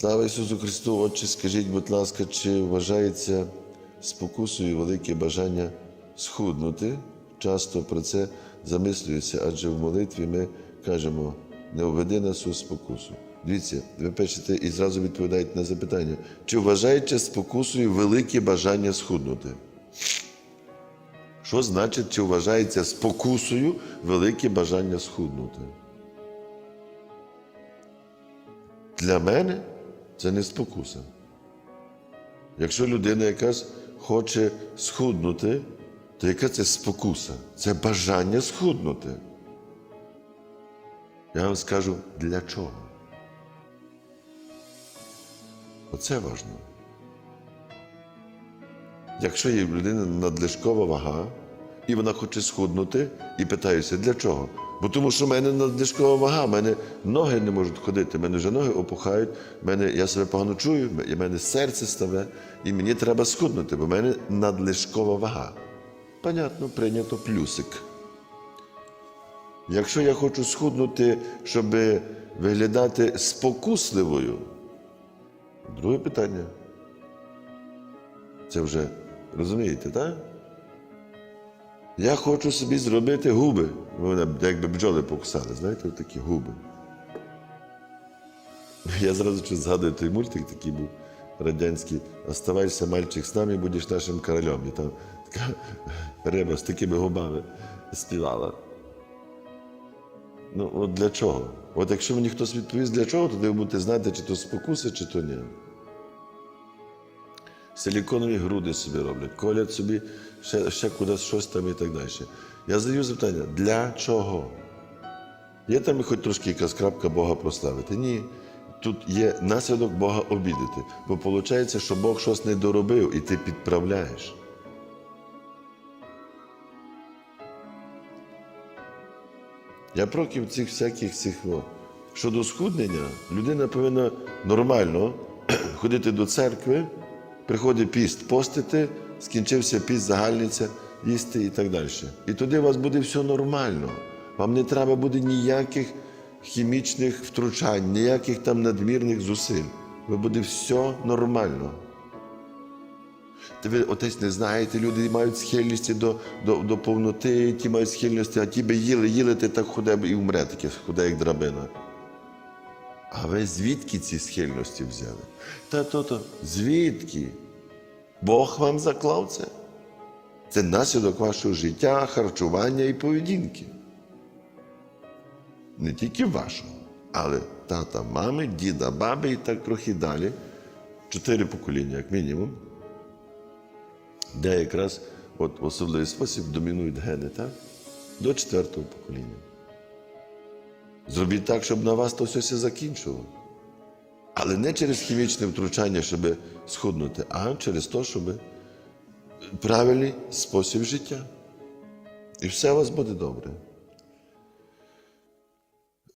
Слава Ісусу Христу, Отче, скажіть, будь ласка, чи вважається спокусою велике бажання схуднути? Часто про це замислюються, адже в молитві ми кажемо, не введи нас у спокусу. Дивіться, ви пишете і зразу відповідаєте на запитання, чи вважаєте спокусою велике бажання схуднути? Що значить, чи вважається спокусою велике бажання схуднути? Для мене це не спокуса. Якщо людина якась хоче схуднути, то яка це спокуса? Це бажання схуднути. Я вам скажу для чого. Оце важливо. Якщо є в людини надлишкова вага, і вона хоче схуднути, і питаюся, для чого? Бо тому що в мене надлишкова вага, в мене ноги не можуть ходити, в мене вже ноги опухають, мене, я себе погано чую, в мене серце ставе, і мені треба схуднути, бо в мене надлишкова вага. Понятно, прийнято плюсик. Якщо я хочу схуднути, щоб виглядати спокусливою, друге питання. Це вже розумієте, так? Я хочу собі зробити губи. Мене якби бджоли покусали, знаєте, такі губи. Я зразу щось згадую той мультик такий був радянський. Оставайся, мальчик, з нами, будеш нашим королем. І там така риба з такими губами співала. Ну, от для чого? От якщо мені хтось відповість для чого, тоді ви будете знати, чи то спокуси, чи то ні. Силіконові груди собі роблять, колять собі ще, ще кудись щось там і так далі. Я задаю запитання, для чого? Є там хоч трошки якась крапка Бога прославити? Ні. Тут є наслідок Бога обідати. Бо виходить, що Бог щось не доробив і ти підправляєш. Я проти цих всяких цих. Щодо схуднення, людина повинна нормально ходити до церкви, приходить піст, постити, скінчився піст, загальниця, їсти і так далі. І тоді у вас буде все нормально. Вам не треба буде ніяких хімічних втручань, ніяких там надмірних зусиль. Ви буде все нормально. Та ви отець не знаєте, люди мають схильності до, до, до повноти, ті мають схильності, а ті би їли, їли, ти так худе і умре, таке худе, як драбина. А ви звідки ці схильності взяли? Та то-то, звідки? Бог вам заклав це? Це наслідок вашого життя, харчування і поведінки. Не тільки вашого, але тата, мами, діда, баби і так трохи далі. Чотири покоління, як мінімум, де якраз от в особливий спосіб домінують гени, так? До четвертого покоління. Зробіть так, щоб на вас то все закінчило. Але не через хімічне втручання, щоб схуднути, а через те, щоб правильний спосіб життя. І все у вас буде добре.